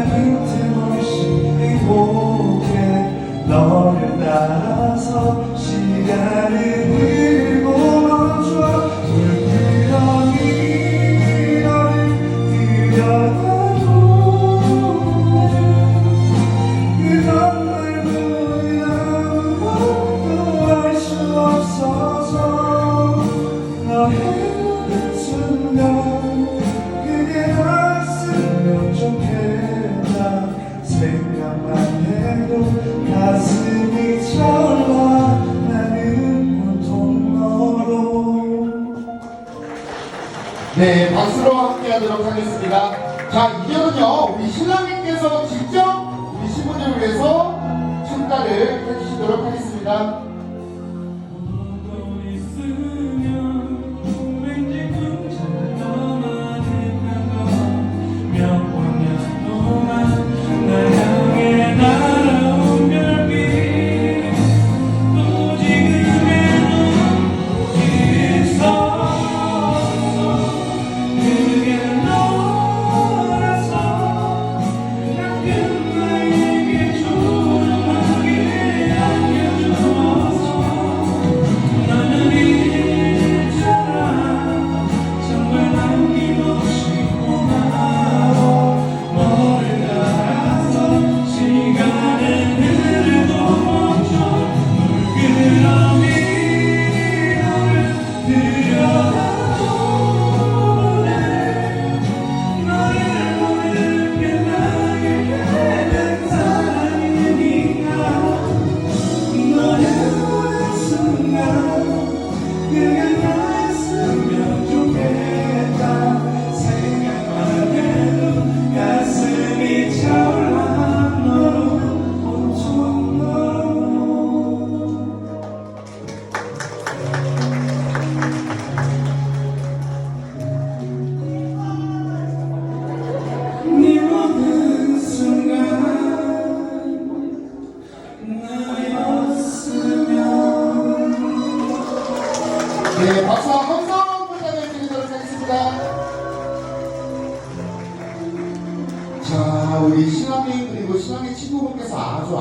빈틈없이 행복해 너를 따라서 시간을 흘고 멈춰 불끄러미 너를 들여다보네 그런 말고는 아무것도 할수 너의 네, 박수로 함께 하도록 하겠습니다. 자, 이제는요, 우리 신랑님께서 직접 우리 신부님을 위해서 참가를 해주시도록 하겠습니다. 우리 신앙인 그리고 신앙의 친구분께서 아주